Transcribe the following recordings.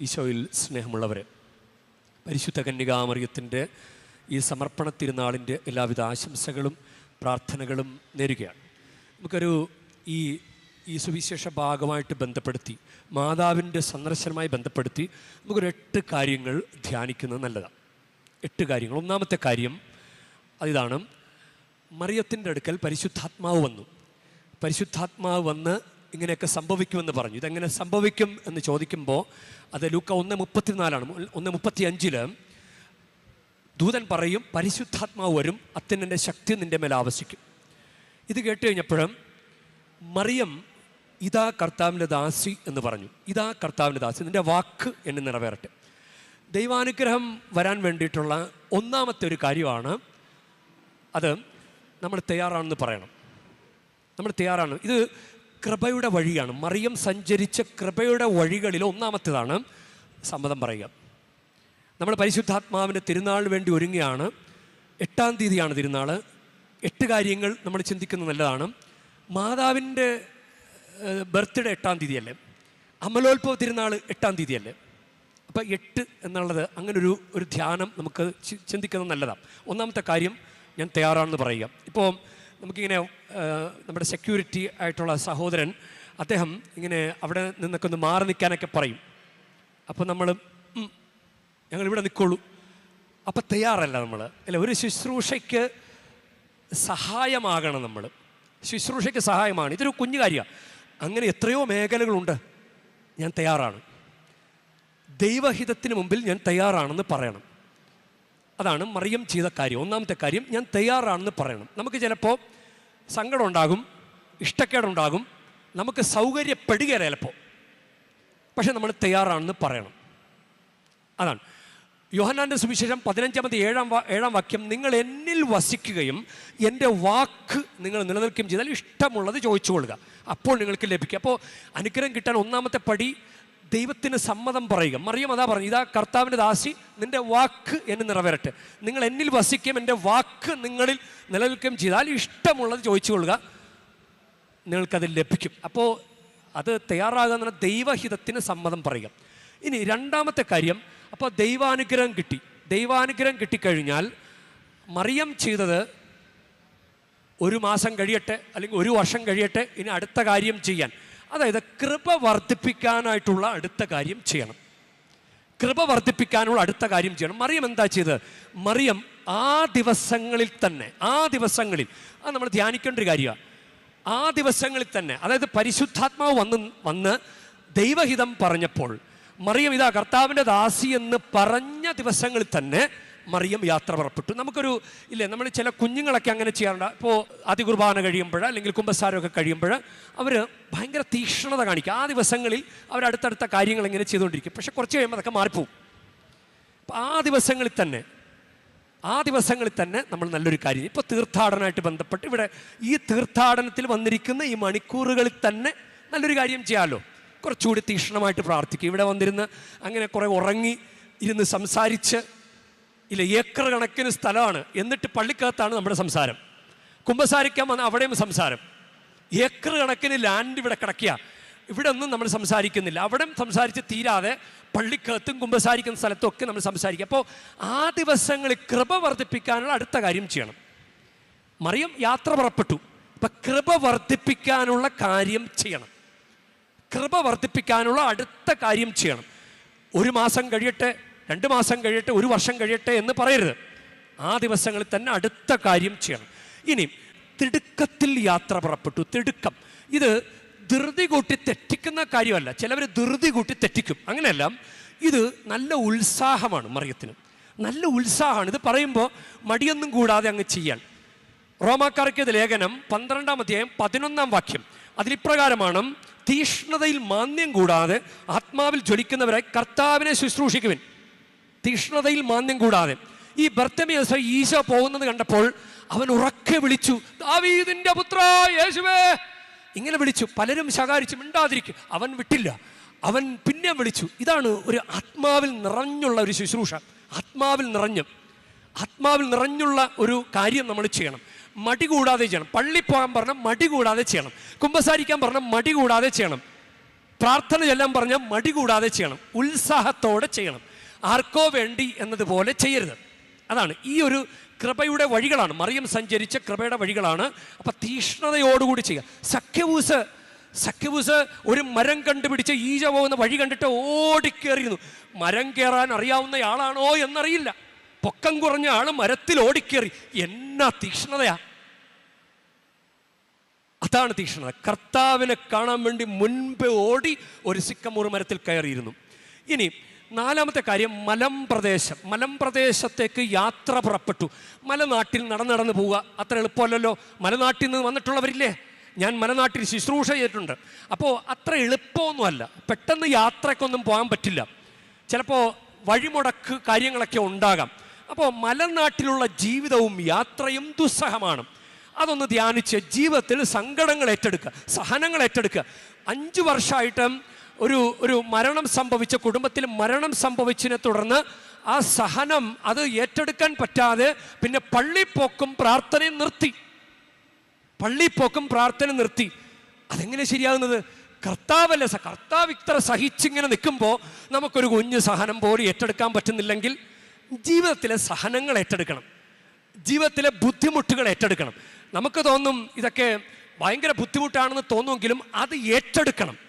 ഈശോയിൽ സ്നേഹമുള്ളവരെ പരിശുദ്ധ കന്യകാമറിയത്തിന്റെ ഈ സമർപ്പണ തിരുനാളിന്റെ എല്ലാവിധ ആശംസകളും പ്രാർത്ഥനകളും നേരുകയാണ്. നമുക്കൊരു ഈ ഈ സുവിശേഷ ഭാഗമായിട്ട് ബന്ധപ്പെടുത്തി മാതാവിന്റെ സന്ദർശനമായി ബന്ധപ്പെടുത്തി നമുക്കൊരു എട്ട് കാര്യങ്ങൾ ധ്യാനിക്കുന്നത് നല്ലതാണ്. എട്ട് കാര്യങ്ങൾ. ഒന്നാമത്തെ കാര്യം അതിതാണ് മറിയത്തിന്റെ അടുക്കൽ പരിശുദ്ധാത്മാവ് വന്നു. പരിശുദ്ധാത്മാവ് വന്ന് ഇങ്ങനെയൊക്കെ സംഭവിക്കുമെന്ന് പറഞ്ഞു. ഇതെങ്ങനെ സംഭവിക്കും എന്ന് ചോദിക്കുമ്പോൾ അത് ലൂക്ക ഒന്ന് മുപ്പത്തിനാലാണ്. ഒന്ന് മുപ്പത്തി അഞ്ചിൽ ദൂതൻ പറയും പരിശുദ്ധാത്മാവ് വരും അത്യന്റെ ശക്തി നിന്റെ മേൽ ആവശ്യിക്കും ഇത് കേട്ട് കഴിഞ്ഞപ്പോഴും മറിയം ഇതാ കർത്താവിന്റെ ദാസി എന്ന് പറഞ്ഞു. ഇതാ കർത്താവിന്റെ ദാസി നിന്റെ വാക്ക് എന്നെ നിറവേറട്ടെ. ദൈവാനുഗ്രഹം വരാൻ വേണ്ടിയിട്ടുള്ള ഒന്നാമത്തെ ഒരു കാര്യമാണ് അത് നമ്മൾ തയ്യാറാണെന്ന് പറയണം. നമ്മൾ തയ്യാറാണ്. ഇത് കൃപയുടെ വഴിയാണ്. മറിയം സഞ്ചരിച്ച കൃപയുടെ വഴികളിൽ ഒന്നാമത്തേതാണ് സമ്മതം പറയുക. നമ്മൾ പരിശുദ്ധാത്മാവിന്റെ തിരുനാളിന് വേണ്ടി ഒരുങ്ങുകയാണ്. എട്ടാം തീയതിയാണ് തിരുനാൾ. എട്ട് കാര്യങ്ങൾ നമ്മൾ ചിന്തിക്കുന്നത് നല്ലതാണ്. മാതാവിന്റെ ബർത്ത്ഡേ എട്ടാം തീയതിയല്ലേ? അമലോത്ഭവ തിരുനാൾ എട്ടാം തീയതിയല്ലേ? അപ്പോൾ എട്ട് എന്നുള്ളത് അങ്ങനൊരു ഒരു ധ്യാനം നമുക്ക് ചിന്തിക്കുന്നത് നല്ലതാണ്. ഒന്നാമത്തെ കാര്യം ഞാൻ തയ്യാറാണെന്ന് പറയുക. ഇപ്പോൾ നമുക്കിങ്ങനെ നമ്മുടെ സെക്യൂരിറ്റി ആയിട്ടുള്ള സഹോദരൻ അദ്ദേഹം ഇങ്ങനെ അവിടെ നിന്നൊക്കെ ഒന്ന് മാറി നിൽക്കാനൊക്കെ പറയും. അപ്പോൾ നമ്മൾ ഞങ്ങൾ ഇവിടെ നിൽക്കുള്ളൂ അപ്പം തയ്യാറല്ല നമ്മൾ അല്ല ഒരു ശുശ്രൂഷയ്ക്ക് സഹായമാകണം നമ്മൾ ശുശ്രൂഷയ്ക്ക് സഹായമാണ്. ഇതൊരു കുഞ്ഞു കാര്യമാണ്. അങ്ങനെ എത്രയോ മേഖലകളുണ്ട്. ഞാൻ തയ്യാറാണ്. ദൈവഹിതത്തിന് മുമ്പിൽ ഞാൻ തയ്യാറാണെന്ന് പറയണം. അതാണ് മറിയം ചെയ്ത കാര്യം. ഒന്നാമത്തെ കാര്യം ഞാൻ തയ്യാറാണെന്ന് പറയണം. നമുക്ക് ചിലപ്പോൾ സങ്കടം ഉണ്ടാകും ഇഷ്ടക്കേടുണ്ടാകും നമുക്ക് സൗകര്യപ്പെടുക ചിലപ്പോൾ പക്ഷെ നമ്മൾ തയ്യാറാണെന്ന് പറയണം. അതാണ്. യോഹന്നാന്റെ സുവിശേഷം പതിനഞ്ചാമത്തെ ഏഴാം ഏഴാം വാക്യം നിങ്ങൾ എന്നിൽ വസിക്കുകയും എന്റെ വാക്ക് നിങ്ങൾ നിലനിൽക്കുകയും ചെയ്താൽ ഇഷ്ടമുള്ളത് ചോദിച്ചു കൊള്ളുക അപ്പോൾ നിങ്ങൾക്ക് ലഭിക്കും. അപ്പോൾ അനുഗ്രഹം കിട്ടാൻ ഒന്നാമത്തെ പടി ദൈവത്തിന് സമ്മതം പറയുക. മറിയം അതാ പറഞ്ഞു ഇതാ കർത്താവിന്റെ ദാസി നിന്റെ വാക്ക് എന്നെ നിറവേറട്ടെ. നിങ്ങൾ എന്നിൽ വസിക്കുകയും എന്റെ വാക്ക് നിങ്ങളിൽ നിലനിൽക്കുകയും ചെയ്താൽ ഇഷ്ടമുള്ളത് ചോദിച്ചു കൊള്ളുക. നിങ്ങൾക്കത് ലഭിക്കും. അപ്പോൾ അത് തയ്യാറാകുന്ന ദൈവഹിതത്തിന് സമ്മതം പറയുക. ഇനി രണ്ടാമത്തെ കാര്യം അപ്പോൾ ദൈവാനുഗ്രഹം കിട്ടി. ദൈവാനുഗ്രഹം കിട്ടിക്കഴിഞ്ഞാൽ മറിയം ചെയ്തത് ഒരു മാസം കഴിയട്ടെ അല്ലെങ്കിൽ ഒരു വർഷം കഴിയട്ടെ ഇനി അടുത്ത കാര്യം ചെയ്യാൻ. അതായത് കൃപ വർദ്ധിപ്പിക്കാനായിട്ടുള്ള അടുത്ത കാര്യം ചെയ്യണം. കൃപ വർദ്ധിപ്പിക്കാനുള്ള അടുത്ത കാര്യം ചെയ്യണം. മറിയം എന്താ ചെയ്തത് മറിയം ആ ദിവസങ്ങളിൽ തന്നെ ആ ദിവസങ്ങളിൽ അത് നമ്മൾ ധ്യാനിക്കേണ്ട ഒരു കാര്യമാണ് ആ ദിവസങ്ങളിൽ തന്നെ അതായത് പരിശുദ്ധാത്മാവ് വന്ന് വന്ന് ദൈവഹിതം പറഞ്ഞപ്പോൾ മറിയം ഇതാ കർത്താവിന്റെ ദാസി എന്ന് പറഞ്ഞ ദിവസങ്ങളിൽ തന്നെ മറിയം യാത്ര പുറപ്പെട്ടു. നമുക്കൊരു ഇല്ലേ നമ്മൾ ചില കുഞ്ഞുങ്ങളൊക്കെ അങ്ങനെ ചെയ്യാറുണ്ട്. ഇപ്പോൾ അതികുർബാന കഴിയുമ്പോൾ അല്ലെങ്കിൽ കുമ്പസാരമൊക്കെ കഴിയുമ്പോൾ അവർ ഭയങ്കര തീക്ഷ്ണത കാണിക്കും. ആ ദിവസങ്ങളിൽ അവർ അടുത്തടുത്ത കാര്യങ്ങൾ ഇങ്ങനെ ചെയ്തുകൊണ്ടിരിക്കും. പക്ഷെ കുറച്ച് കഴിയുമ്പോൾ അതൊക്കെ മാറിപ്പോവും. അപ്പോൾ ആ ദിവസങ്ങളിൽ തന്നെ ആ ദിവസങ്ങളിൽ തന്നെ നമ്മൾ നല്ലൊരു കാര്യം ഇപ്പോൾ തീർത്ഥാടനമായിട്ട് ബന്ധപ്പെട്ട് ഇവിടെ ഈ തീർത്ഥാടനത്തിൽ വന്നിരിക്കുന്ന ഈ മണിക്കൂറുകളിൽ തന്നെ നല്ലൊരു കാര്യം ചെയ്യാമല്ലോ കുറച്ചുകൂടി തീക്ഷ്ണമായിട്ട് പ്രാർത്ഥിക്കും. ഇവിടെ വന്നിരുന്ന് അങ്ങനെ കുറേ ഉറങ്ങി ഇരുന്ന് സംസാരിച്ച് ഇല്ല ഏക്കർ കണക്കിന് സ്ഥലമാണ്. എന്നിട്ട് പള്ളിക്കകത്താണ് നമ്മുടെ സംസാരം. കുമ്പസാരിക്കാൻ വന്ന അവിടെയും സംസാരം. ഏക്കർ കണക്കിന് ലാൻഡ് ഇവിടെ കിടക്കുക ഇവിടെ ഒന്നും നമ്മൾ സംസാരിക്കുന്നില്ല. അവിടെ സംസാരിച്ച് തീരാതെ പള്ളിക്കകത്തും കുമ്പസാരിക്കുന്ന സ്ഥലത്തും ഒക്കെ നമ്മൾ സംസാരിക്കുക അപ്പോൾ ആ ദിവസങ്ങളിൽ കൃപ വർദ്ധിപ്പിക്കാനുള്ള അടുത്ത കാര്യം ചെയ്യണം. മറിയം യാത്ര പുറപ്പെട്ടു. അപ്പം കൃപ വർദ്ധിപ്പിക്കാനുള്ള കാര്യം ചെയ്യണം. കൃപ വർദ്ധിപ്പിക്കാനുള്ള അടുത്ത കാര്യം ചെയ്യണം. ഒരു മാസം കഴിയട്ടെ രണ്ട് മാസം കഴിയട്ടെ ഒരു വർഷം കഴിയട്ടെ എന്ന് പറയരുത്. ആ ദിവസങ്ങളിൽ തന്നെ അടുത്ത കാര്യം ചെയ്യണം. ഇനി തിടുക്കത്തിൽ യാത്ര പുറപ്പെട്ടു. തിടുക്കം. ഇത് ധൃതി കൂട്ടി തെറ്റിക്കുന്ന കാര്യമല്ല. ചിലവർ ധൃതി കൂട്ടി തെറ്റിക്കും. അങ്ങനെയല്ല. ഇത് നല്ല ഉത്സാഹമാണ് മറിയത്തിന്. നല്ല ഉത്സാഹമാണ്. ഇത് പറയുമ്പോൾ മടിയൊന്നും കൂടാതെ അങ്ങ് ചെയ്യാൻ റോമാക്കാർക്കേത് ലേഖനം പന്ത്രണ്ടാം അധ്യായം പതിനൊന്നാം വാക്യം. അതിലിപ്രകാരമാണ് തീഷ്ണതയിൽ മാന്യം കൂടാതെ ആത്മാവിൽ ജ്വലിക്കുന്നവരായി കർത്താവിനെ ശുശ്രൂഷിക്കുവിൻ. തീഷ്ണതയിൽ മാന്യം കൂടാതെ. ഈ ബർത്തമേസ ഈശോ പോകുന്നത് കണ്ടപ്പോൾ അവൻ ഉറക്കെ വിളിച്ചു ദാവീദിന്റെ പുത്ര യേശുവേ. ഇങ്ങനെ വിളിച്ചു. പലരും ശകാരിച്ചു മിണ്ടാതിരിക്കും. അവൻ വിട്ടില്ല. അവൻ പിന്നെ വിളിച്ചു. ഇതാണ് ഒരു ആത്മാവിൽ നിറഞ്ഞുള്ള ഒരു ശുശ്രൂഷ. ആത്മാവിൽ നിറഞ്ഞ്. ആത്മാവിൽ നിറഞ്ഞുള്ള ഒരു കാര്യം നമ്മൾ ചെയ്യണം. മടി കൂടാതെ ചെയ്യണം. പള്ളി പോകാൻ പറഞ്ഞാൽ മടി കൂടാതെ ചെയ്യണം. കുമ്പസാരിക്കാൻ പറഞ്ഞാൽ മടി കൂടാതെ ചെയ്യണം. പ്രാർത്ഥന ചെല്ലാൻ പറഞ്ഞാൽ മടി കൂടാതെ ചെയ്യണം. ഉത്സാഹത്തോടെ ചെയ്യണം. ആർക്കോ വേണ്ടി എന്നതുപോലെ ചെയ്യരുത്. അതാണ് ഈ ഒരു കൃപയുടെ വഴികളാണ്. മറിയം സഞ്ചരിച്ച കൃപയുടെ വഴികളാണ്. അപ്പം തീഷ്ണതയോടുകൂടി ചെയ്യുക. സഖ്യവൂസ് സഖ്യവൂസ് ഒരു മരം കണ്ടുപിടിച്ച് ഈജ പോകുന്ന വഴി കണ്ടിട്ട് ഓടിക്കേറിയിരുന്നു. മരം കയറാൻ അറിയാവുന്നയാളാണോ എന്നറിയില്ല. പൊക്കം കുറഞ്ഞ ആൾ മരത്തിൽ ഓടിക്കേറി. എന്നാ തീക്ഷ്ണതയാ അതാണ് തീക്ഷ്ണത കർത്താവിനെ കാണാൻ വേണ്ടി മുൻപ് ഓടി ഒരു സിക്കമൂർ മരത്തിൽ കയറിയിരുന്നു. ഇനി നാലാമത്തെ കാര്യം മലമ്പ്രദേശം മലമ്പ്രദേശത്തേക്ക് യാത്ര പുറപ്പെട്ടു. മലനാട്ടിൽ നടന്ന് നടന്ന് പോവുക. അത്ര എളുപ്പമല്ലല്ലോ. മലനാട്ടിൽ നിന്ന് വന്നിട്ടുള്ളവരില്ലേ? ഞാൻ മലനാട്ടിൽ ശുശ്രൂഷ ചെയ്തിട്ടുണ്ട്. അപ്പോൾ അത്ര എളുപ്പമൊന്നുമല്ല. പെട്ടെന്ന് യാത്രയ്ക്കൊന്നും പോകാൻ പറ്റില്ല. ചിലപ്പോൾ വഴിമുടക്ക് കാര്യങ്ങളൊക്കെ ഉണ്ടാകാം. അപ്പോൾ മലനാട്ടിലുള്ള ജീവിതവും യാത്രയും ദുസ്സഹമാണ്. അതൊന്ന് ധ്യാനിച്ച് ജീവിതത്തിൽ സങ്കടങ്ങൾ ഏറ്റെടുക്കുക സഹനങ്ങൾ ഏറ്റെടുക്കുക. അഞ്ച് വർഷമായിട്ട് ഒരു ഒരു മരണം സംഭവിച്ച കുടുംബത്തിൽ മരണം സംഭവിച്ചതിനെ തുടർന്ന് ആ സഹനം അത് ഏറ്റെടുക്കാൻ പറ്റാതെ പിന്നെ പള്ളിപ്പോക്കും പ്രാർത്ഥനയും നിർത്തി. പള്ളിപ്പോക്കും പ്രാർത്ഥന നിർത്തി. അതെങ്ങനെ ശരിയാകുന്നത്? കർത്താവല്ല കർത്താവ് ഇത്ര സഹിച്ചിങ്ങനെ നിൽക്കുമ്പോൾ നമുക്കൊരു കുഞ്ഞ് സഹനം പോലും ഏറ്റെടുക്കാൻ പറ്റുന്നില്ലെങ്കിൽ ജീവിതത്തിലെ സഹനങ്ങൾ ഏറ്റെടുക്കണം. ജീവിതത്തിലെ ബുദ്ധിമുട്ടുകൾ ഏറ്റെടുക്കണം. നമുക്ക് തോന്നും ഇതൊക്കെ ഭയങ്കര ബുദ്ധിമുട്ടാണെന്ന് തോന്നുമെങ്കിലും അത് ഏറ്റെടുക്കണം.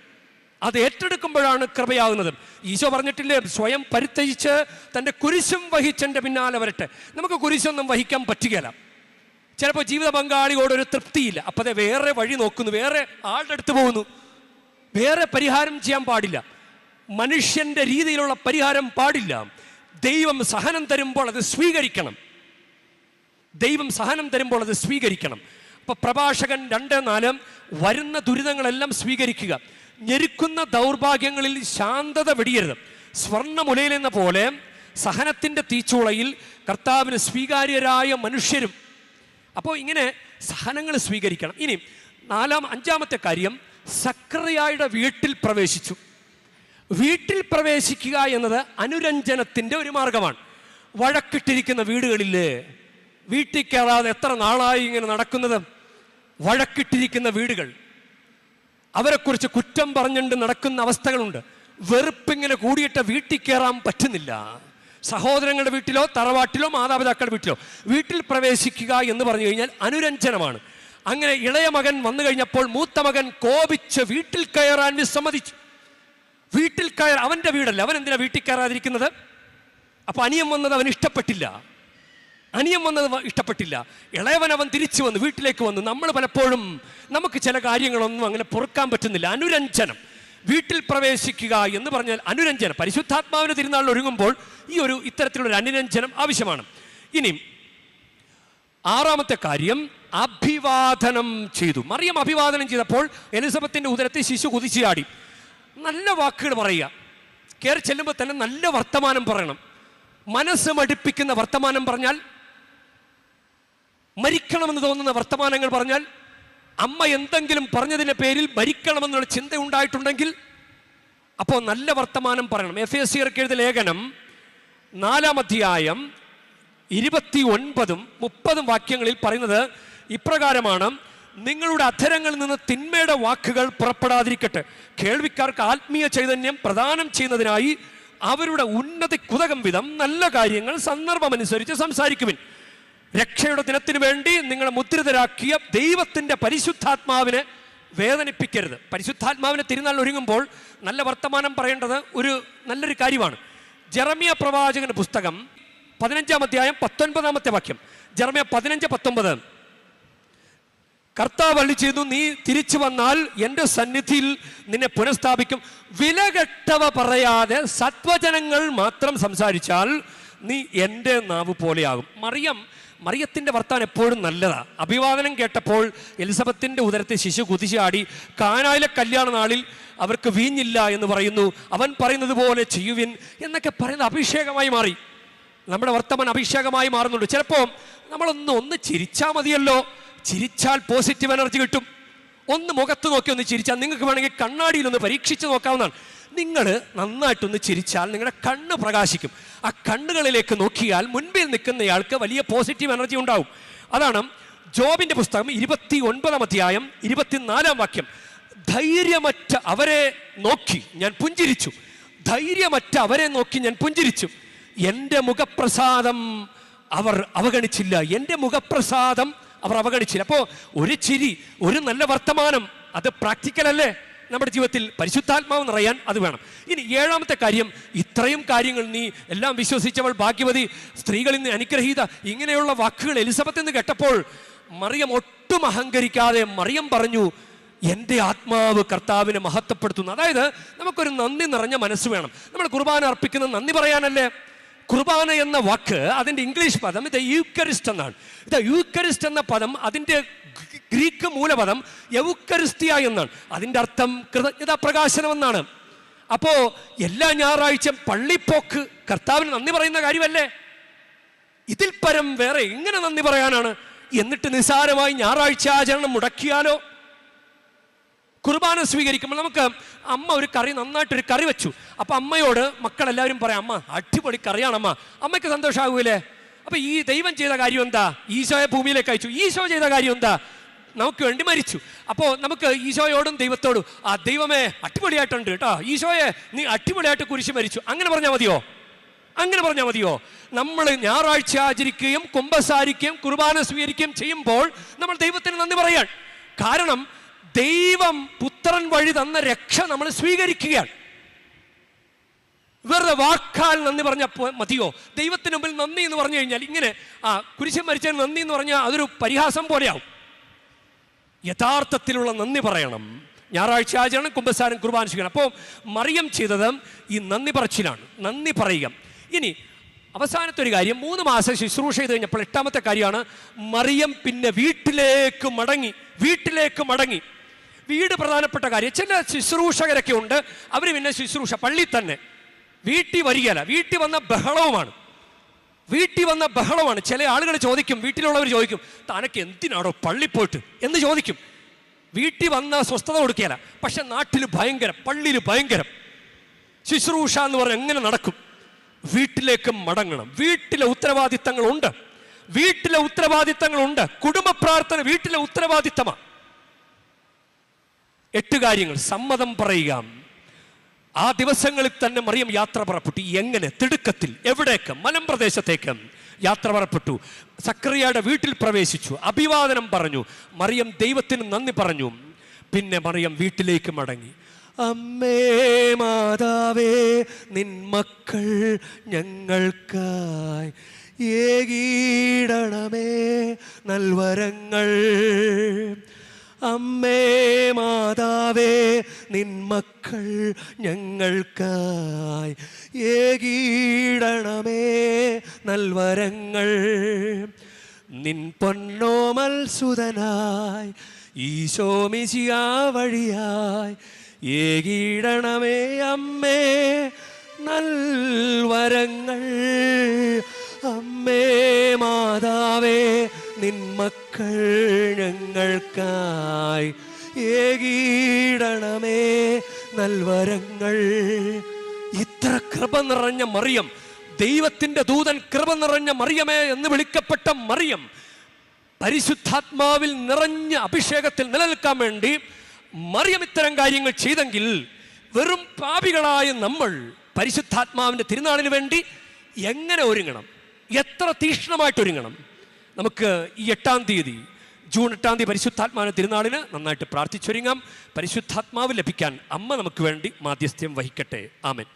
അത് ഏറ്റെടുക്കുമ്പോഴാണ് കൃപയാകുന്നത്. ഈശോ പറഞ്ഞിട്ടില്ലേ സ്വയം പരിത്യജിച്ച് തന്റെ കുരിശും വഹിച്ചെന്റെ പിന്നാലെ വരട്ടെ. നമുക്ക് കുരിശൊന്നും വഹിക്കാൻ പറ്റുകയില്ല. ചിലപ്പോൾ ജീവിത പങ്കാളിയോട് ഒരു തൃപ്തിയില്ല. അപ്പോൾ അതെ വേറെ വഴി നോക്കുന്നു വേറെ ആളുടെ അടുത്ത് പോകുന്നു. വേറെ പരിഹാരം ചെയ്യാൻ പാടില്ല. മനുഷ്യന്റെ രീതിയിലുള്ള പരിഹാരം പാടില്ല. ദൈവം സഹനം തരുമ്പോൾ അത് സ്വീകരിക്കണം. ദൈവം സഹനം തരുമ്പോൾ അത് സ്വീകരിക്കണം. അപ്പോൾ പ്രഭാഷകൻ രണ്ട് നാല് വരുന്ന ദുരിതങ്ങളെല്ലാം സ്വീകരിക്കുക. ഞെരുക്കുന്ന ദൗർഭാഗ്യങ്ങളിൽ ശാന്തത വെടിയരുത്. സ്വർണമുലയിലെന്ന പോലെ സഹനത്തിന്റെ തീച്ചൂളയിൽ കർത്താവിന് സ്വീകാര്യരായ മനുഷ്യരും. അപ്പോൾ ഇങ്ങനെ സഹനങ്ങൾ സ്വീകരിക്കണം. ഇനി നാലാം അഞ്ചാമത്തെ കാര്യം സക്രയായുടെ വീട്ടിൽ പ്രവേശിച്ചു. വീട്ടിൽ പ്രവേശിക്കുക എന്നത് അനുരഞ്ജനത്തിന്റെ ഒരു മാർഗമാണ്. വഴക്കിട്ടിരിക്കുന്ന വീടുകളില്ലേ വീട്ടിൽ കയറാതെ എത്ര നാളായി ഇങ്ങനെ നടക്കുന്നത്? വഴക്കിട്ടിരിക്കുന്ന വീടുകൾ. അവരെക്കുറിച്ച് കുറ്റം പറഞ്ഞുകൊണ്ട് നടക്കുന്ന അവസ്ഥകളുണ്ട്. വെറുപ്പിങ്ങനെ കൂടിയിട്ട് വീട്ടിൽ കയറാൻ പറ്റുന്നില്ല. സഹോദരങ്ങളുടെ വീട്ടിലോ തറവാട്ടിലോ മാതാപിതാക്കളുടെ വീട്ടിലോ വീട്ടിൽ പ്രവേശിക്കുക എന്ന് പറഞ്ഞു കഴിഞ്ഞാൽ അനുരഞ്ജനമാണ്. അങ്ങനെ ഇളയ മകൻ വന്നു കഴിഞ്ഞപ്പോൾ മൂത്ത മകൻ കോപിച്ച് വീട്ടിൽ കയറാൻ വിസമ്മതിച്ചു. വീട്ടിൽ കയർ അവന്റെ വീടല്ല. അവൻ എന്തിനാ വീട്ടിൽ കയറാതിരിക്കുന്നത്? അപ്പൊ അനിയം വന്നത് അവൻ ഇഷ്ടപ്പെട്ടില്ല. അനിയൻ വന്നത് ഇഷ്ടപ്പെട്ടില്ല. ഇളയവൻ അവൻ തിരിച്ചു വന്ന് വീട്ടിലേക്ക് വന്നു. നമ്മൾ പലപ്പോഴും നമുക്ക് ചില കാര്യങ്ങളൊന്നും അങ്ങനെ പൊറുക്കാൻ പറ്റുന്നില്ല. അനുരഞ്ജനം. വീട്ടിൽ പ്രവേശിക്കുക എന്ന് പറഞ്ഞാൽ അനുരഞ്ജനം. പരിശുദ്ധാത്മാവിന് തിരുനാളിൽ ഒരുങ്ങുമ്പോൾ ഈ ഒരു ഇത്തരത്തിലുള്ള അനുരഞ്ജനം ആവശ്യമാണ്. ഇനി ആറാമത്തെ കാര്യം അഭിവാദനം ചെയ്തു. മറിയം അഭിവാദനം ചെയ്തപ്പോൾ എലിസബത്തിന്റെ ഉദരത്തെ ശിശു കുതിച്ചുചാടി. നല്ല വാക്കുകൾ പറയുക. കയറി ചെല്ലുമ്പോൾ തന്നെ നല്ല വർത്തമാനം പറയണം. മനസ്സ് മടുപ്പിക്കുന്ന വർത്തമാനം പറഞ്ഞാൽ മരിക്കണമെന്ന് തോന്നുന്ന വർത്തമാനങ്ങൾ പറഞ്ഞാൽ അമ്മ എന്തെങ്കിലും പറഞ്ഞതിന്റെ പേരിൽ മരിക്കണമെന്നുള്ള ചിന്ത ഉണ്ടായിട്ടുണ്ടെങ്കിൽ അപ്പോൾ നല്ല വർത്തമാനം പറയണം. എഫ് എസ് സിയർക്ക് എഴുതിയ ലേഖനം നാലാം അധ്യായം ഇരുപത്തി ഒൻപതും മുപ്പതും വാക്യങ്ങളിൽ പറയുന്നത് ഇപ്രകാരമാണ്. നിങ്ങളുടെ അധരങ്ങളിൽ നിന്ന് തിന്മയുടെ വാക്കുകൾ പുറപ്പെടാതിരിക്കട്ടെ. കേൾവിക്കാർക്ക് ആത്മീയ ചൈതന്യം പ്രദാനം ചെയ്യുന്നതിനായി അവരുടെ ഉന്നതി കുതകം വിധം നല്ല കാര്യങ്ങൾ സന്ദർഭമനുസരിച്ച് സംസാരിക്കുവിൻ. രക്ഷയുടെ ദിനത്തിനു വേണ്ടി നിങ്ങളെ മുദ്രിതരാക്കിയ ദൈവത്തിന്റെ പരിശുദ്ധാത്മാവിനെ വേദനിപ്പിക്കരുത്. പരിശുദ്ധാത്മാവിനെ തിരുനാൾ ഒരുങ്ങുമ്പോൾ നല്ല വർത്തമാനം പറയേണ്ടത് ഒരു നല്ലൊരു കാര്യമാണ്. ജെറമിയ പ്രവാചകന്റെ പുസ്തകം പതിനഞ്ചാം അധ്യായം പത്തൊൻപതാമത്തെ വാക്യം. ജെറമിയ പതിനഞ്ച് പത്തൊമ്പത്. കർത്താവ് അള്ളി ചെയ്തു നീ തിരിച്ചു വന്നാൽ എന്റെ സന്നിധിയിൽ നിന്നെ പുനഃസ്ഥാപിക്കും. വിലകെട്ടവ പറയാതെ സത്വജനങ്ങൾ മാത്രം സംസാരിച്ചാൽ നീ എന്റെ നാവ് പോലെയാകും. മറിയം മറിയത്തിന്റെ വർത്താൻ എപ്പോഴും നല്ലതാ. അഭിവാദനം കേട്ടപ്പോൾ എലിസബത്തിന്റെ ഉദരത്തെ ശിശു കുതിച്ചാടി കാനായിലെ കല്യാണ നാളിൽ അവർക്ക് വീഞ്ഞില്ല എന്ന് പറയുന്നു. അവൻ പറയുന്നത് പോലെ ചെയ്യുവിൻ എന്നൊക്കെ പറയുന്നത് അഭിഷേകമായി മാറി. നമ്മുടെ വർത്തമാനം അഭിഷേകമായി മാറുന്നുണ്ട്. ചിലപ്പോൾ നമ്മളൊന്ന് ഒന്ന് ചിരിച്ചാൽ മതിയല്ലോ. ചിരിച്ചാൽ പോസിറ്റീവ് എനർജി കിട്ടും. ഒന്ന് മുഖത്ത് നോക്കി ഒന്ന് ചിരിച്ചാൽ നിങ്ങൾക്ക് വേണമെങ്കിൽ കണ്ണാടിയിൽ ഒന്ന് പരീക്ഷിച്ച് നോക്കാവുന്നതാണ്. നിങ്ങൾ നന്നായിട്ടൊന്ന് ചിരിച്ചാൽ നിങ്ങളുടെ കണ്ണ് പ്രകാശിക്കും. ആ കണ്ണുകളിലേക്ക് നോക്കിയാൽ മുൻപിൽ നിൽക്കുന്നയാൾക്ക് വലിയ പോസിറ്റീവ് എനർജി ഉണ്ടാവും. അതാണ് ജോബിന്റെ പുസ്തകം ഇരുപത്തി ഒൻപതാം അധ്യായം ഇരുപത്തിനാലാം വാക്യം. ധൈര്യമറ്റ അവരെ നോക്കി ഞാൻ പുഞ്ചിരിച്ചു. ധൈര്യമറ്റ അവരെ നോക്കി ഞാൻ പുഞ്ചിരിച്ചു. എന്റെ മുഖപ്രസാദം അവർ അവഗണിച്ചില്ല. എന്റെ മുഖപ്രസാദം അവർ അവഗണിച്ചില്ല. അപ്പോൾ ഒരു ചിരി ഒരു നല്ല വർത്തമാനം അത് പ്രാക്ടിക്കൽ അല്ലേ? നമ്മുടെ ജീവിതത്തിൽ പരിശുദ്ധാത്മാവ് നിറയാൻ അത് വേണം. ഇനി ഏഴാമത്തെ കാര്യം ഇത്രയും കാര്യങ്ങൾ നീ എല്ലാം വിശ്വസിച്ചവൾ ഭാഗ്യവതി സ്ത്രീകളിൽ നിന്ന് അനുഗ്രഹീത ഇങ്ങനെയുള്ള വാക്കുകൾ എലിസബത്ത് എന്ന് കേട്ടപ്പോൾ മറിയം ഒട്ടും അഹങ്കരിക്കാതെ മറിയം പറഞ്ഞു എന്റെ ആത്മാവ് കർത്താവിനെ മഹത്വപ്പെടുത്തുന്നു. അതായത് നമുക്കൊരു നന്ദി നിറഞ്ഞ മനസ്സ് വേണം. നമ്മൾ കുർബാന അർപ്പിക്കുന്ന നന്ദി പറയാനല്ലേ? കുർബാന എന്ന വാക്ക് അതിന്റെ ഇംഗ്ലീഷ് പദം ഇത് യൂക്കരിസ്റ്റ് എന്നാണ്. ഇത് യൂക്കരിസ്റ്റ് എന്ന പദം അതിന്റെ ഗ്രീക്ക് മൂലപദം യൗക്കരിസ്തിയ എന്നാണ്. അതിന്റെ അർത്ഥം കൃതജ്ഞതാ പ്രകാശനം എന്നാണ്. അപ്പോ എല്ലാ ഞായറാഴ്ചയും പള്ളിപ്പോക്ക് കർത്താവിന് നന്ദി പറയുന്ന കാര്യമല്ലേ? ഇതിൽ പരം വേറെ എങ്ങനെ നന്ദി പറയാനാണ്? എന്നിട്ട് നിസാരമായി ഞായറാഴ്ച ആചരണം മുടക്കിയാലോ? കുർബാന സ്വീകരിക്കുമ്പോൾ നമുക്ക് അമ്മ ഒരു കറി നന്നായിട്ടൊരു കറി വെച്ചു. അപ്പൊ അമ്മയോട് മക്കളെല്ലാവരും പറയാം അമ്മ അടിപൊളി കറിയാണമ്മ അമ്മ. അമ്മയ്ക്ക് സന്തോഷമാകൂലേ അപ്പൊ ഈ ദൈവം ചെയ്ത കാര്യം എന്താ? ഈശോയെ ഭൂമിയിലേക്ക് അയച്ചു. ഈശോ ചെയ്ത കാര്യം എന്താ? നമുക്ക് വേണ്ടി മരിച്ചു. അപ്പോൾ നമുക്ക് ഈശോയോടും ദൈവത്തോടും ആ ദൈവമേ അടിപൊളിയായിട്ടുണ്ട് കേട്ടോ. ഈശോയെ നീ അടിപൊളിയായിട്ട് കുരിശ് മരിച്ചു. അങ്ങനെ പറഞ്ഞാൽ മതിയോ? അങ്ങനെ പറഞ്ഞാൽ മതിയോ? നമ്മൾ ഞായറാഴ്ച ആചരിക്കുകയും കുംഭസാരിക്കുകയും കുർബാന സ്വീകരിക്കുകയും ചെയ്യുമ്പോൾ നമ്മൾ ദൈവത്തിന് നന്ദി പറയാൻ. കാരണം ദൈവം പുത്രൻ വഴി തന്ന രക്ഷ നമ്മൾ സ്വീകരിക്കുകയാണ്. വെറുതെ വാക്കാൽ നന്ദി പറഞ്ഞപ്പോൾ മതിയോ? ദൈവത്തിന് മുമ്പിൽ നന്ദി എന്ന് പറഞ്ഞു കഴിഞ്ഞാൽ ഇങ്ങനെ ആ കുരിശൻ മരിച്ചാൽ നന്ദി എന്ന് പറഞ്ഞാൽ അതൊരു പരിഹാസം പോലെയാവും. യഥാർത്ഥത്തിലുള്ള നന്ദി പറയണം. ഞായറാഴ്ച ആചരണം കുംഭസാരം കുർബാന ചെയ്യണം അപ്പോൾ മറിയം ചെയ്തത് ഈ നന്ദി പറച്ചിലാണ്. നന്ദി പറയുക. ഇനി അവസാനത്തെ ഒരു കാര്യം മൂന്ന് മാസം ശുശ്രൂഷ ചെയ്ത് കഴിഞ്ഞപ്പോൾ എട്ടാമത്തെ കാര്യമാണ് മറിയം പിന്നെ വീട്ടിലേക്ക് മടങ്ങി വീട്ടിലേക്ക് മടങ്ങി. വീട് പ്രധാനപ്പെട്ട കാര്യം. ചില ശുശ്രൂഷകരൊക്കെ ഉണ്ട് അവർ പിന്നെ ശുശ്രൂഷ. പള്ളി തന്നെ. വീട്ടിൽ വരികയല്ല. വീട്ടിൽ വന്ന ബഹളവുമാണ്. വീട്ടിൽ വന്ന ബഹളമാണ്. ചില ആളുകൾ ചോദിക്കും വീട്ടിലുള്ളവർ ചോദിക്കും തനക്ക് എന്തിനാണോ പള്ളി പോയിട്ട്? എന്ന് ചോദിക്കും. വീട്ടിൽ വന്ന സ്വസ്ഥത കൊടുക്കുകയല്ല. പക്ഷെ നാട്ടിൽ ഭയങ്കരം പള്ളിയിൽ ഭയങ്കരം. ശുശ്രൂഷ എന്ന് പറഞ്ഞാൽ എങ്ങനെ നടക്കും? വീട്ടിലേക്ക് മടങ്ങണം. വീട്ടിലെ ഉത്തരവാദിത്തങ്ങളുണ്ട്. വീട്ടിലെ ഉത്തരവാദിത്തങ്ങളുണ്ട്. കുടുംബ പ്രാർത്ഥന വീട്ടിലെ ഉത്തരവാദിത്തമാണ് എട്ട് കാര്യങ്ങൾ. സമ്മതം പറയുക. ആ ദിവസങ്ങളിൽ തന്നെ മറിയം യാത്ര പുറപ്പെട്ടു. എങ്ങനെ? തിടുക്കത്തിൽ. എവിടേക്ക്? മലമ്പ്രദേശത്തേക്ക്. യാത്ര പുറപ്പെട്ടു. സക്രിയയുടെ വീട്ടിൽ പ്രവേശിച്ചു. അഭിവാദനം പറഞ്ഞു. മറിയം ദൈവത്തിന് നന്ദി പറഞ്ഞു. പിന്നെ മറിയം വീട്ടിലേക്ക് മടങ്ങി. അമ്മേ മാതാവേ നിൻ മക്കൾ ഞങ്ങൾക്കായി ഏകീടണമേ നൽവരങ്ങൾ അമ്മേ മാതാവേ നിൻ മക്കൾ ഞങ്ങൾക്കായി ഏകീടണമേ നൽവരങ്ങൾ. നിൻ പൊന്നോമൽ സുതനായി ഈശോമിശിയാ വഴിയായി ഏകീടണമേ അമ്മേ നൽവരങ്ങൾ. അമ്മേ മാതാവേ നിൻ മക്കൾ ഞങ്ങൾക്കായി ഏകീടണമേ നൽവരങ്ങൾ. ഇത്ര കൃപ നിറഞ്ഞ മറിയം ദൈവത്തിന്റെ ദൂതൻ കൃപ നിറഞ്ഞ മറിയമേ എന്ന് വിളിക്കപ്പെട്ട മറിയം പരിശുദ്ധാത്മാവിൽ നിറഞ്ഞ അഭിഷേകത്തിൽ നിലനിൽക്കാൻ വേണ്ടി മറിയം ഇത്തരം കാര്യങ്ങൾ ചെയ്തെങ്കിൽ വെറും പാപികളായ നമ്മൾ പരിശുദ്ധാത്മാവിന്റെ തിരുനാളിന് വേണ്ടി എങ്ങനെ ഒരുങ്ങണം? എത്ര തീക്ഷ്ണമായിട്ട് ഒരുങ്ങണം നമുക്ക് ഈ എട്ടാം തീയതി ജൂൺ എട്ടാം തീയതി പരിശുദ്ധാത്മാവിന് തിരുനാളിന് നന്നായിട്ട് പ്രാർത്ഥിച്ചൊരുങ്ങാം. പരിശുദ്ധാത്മാവ് ലഭിക്കാൻ അമ്മ നമുക്ക് വേണ്ടി മാധ്യസ്ഥ്യം വഹിക്കട്ടെ. ആമൻ.